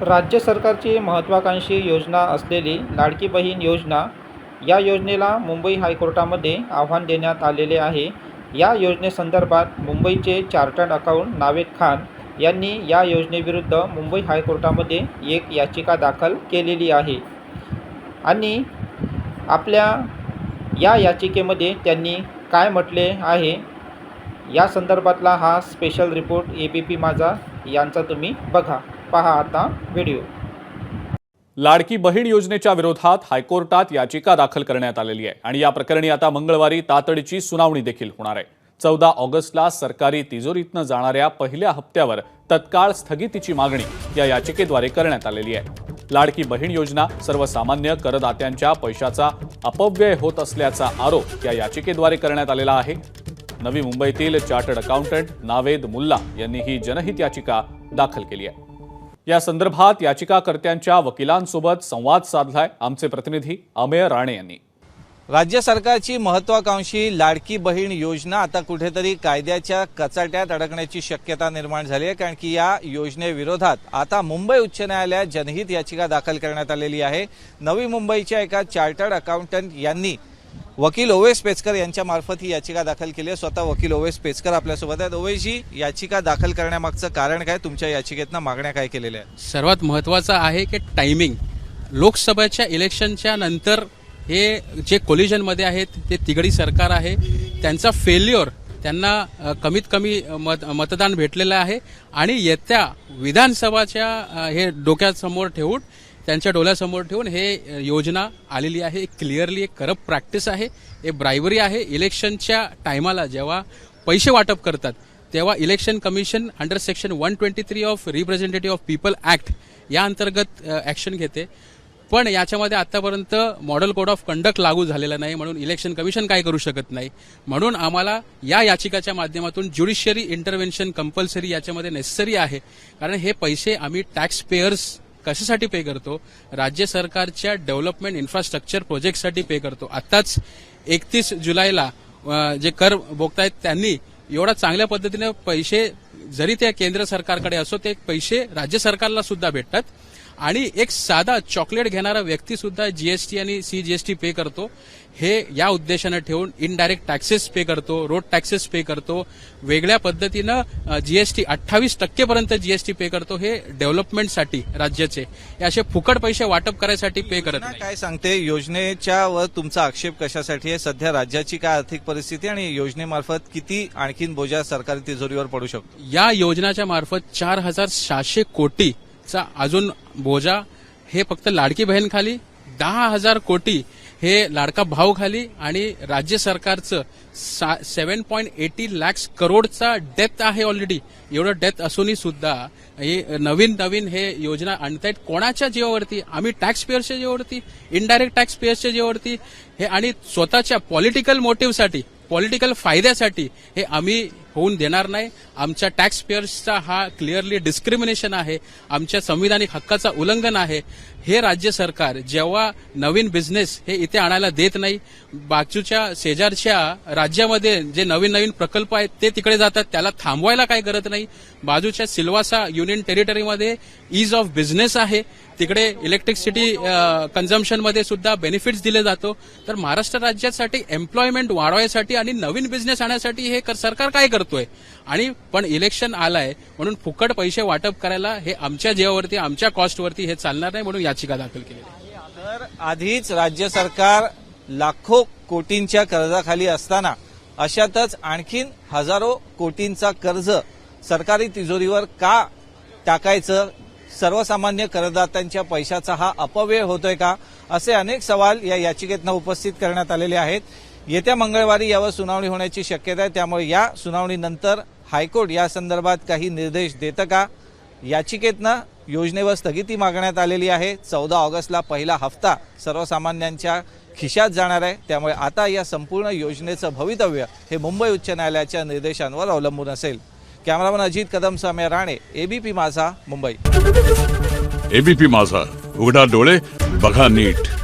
राज्य सरकारची महत्त्वाकांक्षी योजना असलेली लाडकी बहीण योजना या योजनेला मुंबई हायकोर्टामध्ये आव्हान देण्यात आलेले आहे. या योजनेसंदर्भात मुंबईचे चार्टर्ड अकाउंट नावेद खान यांनी या योजनेविरुद्ध मुंबई हायकोर्टामध्ये एक याचिका दाखल केलेली आहे आणि आपल्या या याचिकेमध्ये त्यांनी काय म्हटले आहे? या संदर्भातला हा special report A B P Majha यांचा तुम्ही बघा. पहा आता व्हिडिओ लाडकी बहीण योजनेच्या विरोधात हायकोर्टात याचिका दाखल करण्यात आलेली आहे आणि या प्रकरणी आता मंगळवारी तातडीची सुनावणी देखील होणार आहे. चौदा ऑगस्टला सरकारी तिजोरीतनं जाणाऱ्या पहिल्या हप्त्यावर तत्काळ स्थगितीची मागणी या याचिकेद्वारे करण्यात आलेली आहे. लाडकी बहीण योजना सर्वसामान्य करदात्यांच्या पैशाचा अपव्यय होत असल्याचा आरोप या याचिकेद्वारे करण्यात आलेला आहे. नवी मुंबईतील चार्टर्ड अकाउंटंट नावेद मुल्ला यांनी ही जनहित याचिका दाखल केली आहे. या संदर्भात याचिकाकर्त्यांच्या वकिलांसोबत संवाद साधलाय आमचे प्रतिनिधी अमेय राणे यांनी. राज्य सरकारची महत्वाकांक्षी लाडकी बहीण योजना आता कुठेतरी कायद्याच्या कचाट्यात अडकण्याची शक्यता निर्माण झाली आहे कारण की या योजनेविरोधात आता मुंबई उच्च न्यायालयात जनहित याचिका दाखल करण्यात आलेली आहे. नवी मुंबईच्या एका चार्टर्ड अकाउंटंट यांनी वकील ओवेस पेचकर यांच्या मार्फत ही याचिका दाखल केली आहे. स्वतः वकील ओवेस पेचकर आपल्यासोबत आहेत. ओवेसजी याचिका दाखल करण्यामागचं कारण काय? तुमच्या याचिकेतनं मागण्या काय केलेल्या आहेत? सर्वात महत्त्वाचं आहे की टायमिंग लोकसभेच्या इलेक्शनच्या नंतर हे जे कोलिजनमध्ये आहेत ते तिघडी सरकार आहे. त्यांचा फेल्युअर त्यांना कमीत कमी मत मतदान भेटलेलं आहे. आणि येत्या विधानसभाच्या हे डोक्यासमोर ठेवून त्यांच्या डोळ्यासमोर ठेवून हे योजना आलेली आहे. क्लिअरली एक करप्ट प्रॅक्टिस आहे. हे ब्रायबरी आहे. इलेक्शनच्या टायमाला जेव्हा पैसे वाटप करतात तेव्हा election commission under section one twenty three of representative of people act या अंतर्गत ॲक्शन घेते. पण याच्यामध्ये आतापर्यंत मॉडेल कोड ऑफ कंडक्ट लागू झालेला नाही. म्हणून इलेक्शन कमिशन काय करू शकत नाही. म्हणून आम्हाला या याचिकाच्या माध्यमातून ज्युडिशियरी इंटरव्हेन्शन कंपल्सरी याच्यामध्ये नेसेसरी आहे. कारण हे पैसे आम्ही टॅक्स पेयर्स कशासाठी पे करतो? राज्य सरकारच्या डेव्हलपमेंट इन्फ्रास्ट्रक्चर प्रोजेक्टसाठी पे करतो. आत्ताच एकतीस जुलैला जे कर भोगतायत त्यांनी एवढा चांगल्या पद्धतीने पैसे जरी त्या केंद्र सरकारकडे असो ते पैसे राज्य सरकारला सुद्धा भेटतात. आणि एक साधा चॉकलेट घेणारा व्यक्ती सुद्धा जीएसटी आणि सीजीएसटी पे करतो. हे या उद्देशानं ठेवून इनडायरेक्ट टॅक्सेस पे करतो रोड टॅक्सेस पे करतो. वेगळ्या पद्धतीनं जीएसटी अठ्ठावीस टक्केपर्यंत जीएसटी पे करतो. हे डेव्हलपमेंटसाठी राज्याचे. हे असे फुकट पैसे वाटप करायसाठी पे करत काय सांगते? योजनेच्या वर तुमचा आक्षेप कशासाठी आहे? सध्या राज्याची काय आर्थिक परिस्थिती आणि योजनेमार्फत किती आणखीन बोजा सरकारी तिजोरीवर पडू शकतो? या योजनाच्या मार्फत चार हजार सहाशे चा अजून बोजा हे फक्त लाडकी बहीण खाली दहा हजार कोटी हे लाडका भाव खाली आणि राज्य सरकारचं सेव्हन पॉईंट एटी लॅक्स करोडचा डेथ आहे ऑलरेडी एवढं डेथ असूनही सुद्धा हे नवीन नवीन हे योजना आणतायत. कोणाच्या जीवावरती? आम्ही टॅक्स पेअर्सच्या जीवावरती? इनडायरेक्ट टॅक्स पेअर्सच्या जीवावरती? हे आणि स्वतःच्या पॉलिटिकल मोटिव्हसाठी पॉलिटिकल फायद्यासाठी हे आम्ही होऊन देणार नाही. आमच्या टॅक्स पेयर्सचा हा क्लिअरली डिस्क्रिमिनेशन आहे. आमच्या संविधानिक हक्काचा उल्लंघन आहे. हे राज्य सरकार जेव्हा नवीन बिझनेस हे इथे आणायला देत नाही बाजूच्या शेजारच्या राज्यामध्ये जे नवीन नवीन प्रकल्प आहेत ते तिकडे जातात त्याला थांबवायला काय करत नाही. बाजूच्या सिल्वासा युनियन टेरिटरीमध्ये इज ऑफ बिझनेस आहे. तिकडे इलेक्ट्रिसिटी कन्झम्पशनमध्ये सुद्धा बेनिफिट्स दिले जातो. तर महाराष्ट्र राज्यासाठी एम्प्लॉयमेंट वाढवायसाठी आणि नवीन बिझनेस आणण्यासाठी हे कर- सरकार काय करतोय? आणि पण इलेक्शन आलंय म्हणून फुकट पैसे वाटप करायला हे आमच्या जीवावरती आमच्या कॉस्टवरती हे चालणार नाही म्हणून याचिका दाखल केली तर आधीच राज्य सरकार लाखो कोटींच्या कर्जाखाली असताना अशातच आणखीन हजारो कोटींचा कर्ज सरकारी तिजोरीवर का टाकायचं? सर्वसामान्य करदात्यांच्या पैशाचा हा अपव्यय होतोय का? असे अनेक सवाल या याचिकेतनं उपस्थित करण्यात आलेले आहेत. येत्या मंगळवारी यावर सुनावणी होण्याची शक्यता आहे. त्यामुळे या सुनावणीनंतर हायकोर्ट या संदर्भात काही निर्देश देतं का? याचिकेतनं योजनेवर स्थगिती मागण्यात आलेली आहे. चौदा ऑगस्टला पहिला हप्ता सर्वसामान्यांच्या खिशात जाणार आहे. त्यामुळे आता या संपूर्ण योजनेचं भवितव्य हे मुंबई उच्च न्यायालयाच्या निर्देशांवर अवलंबून असेल. कॅमेरामन अजित कदम समय राणे एबीपी माझा मुंबई. एबीपी माझा उघडा डोळे बघा नीट.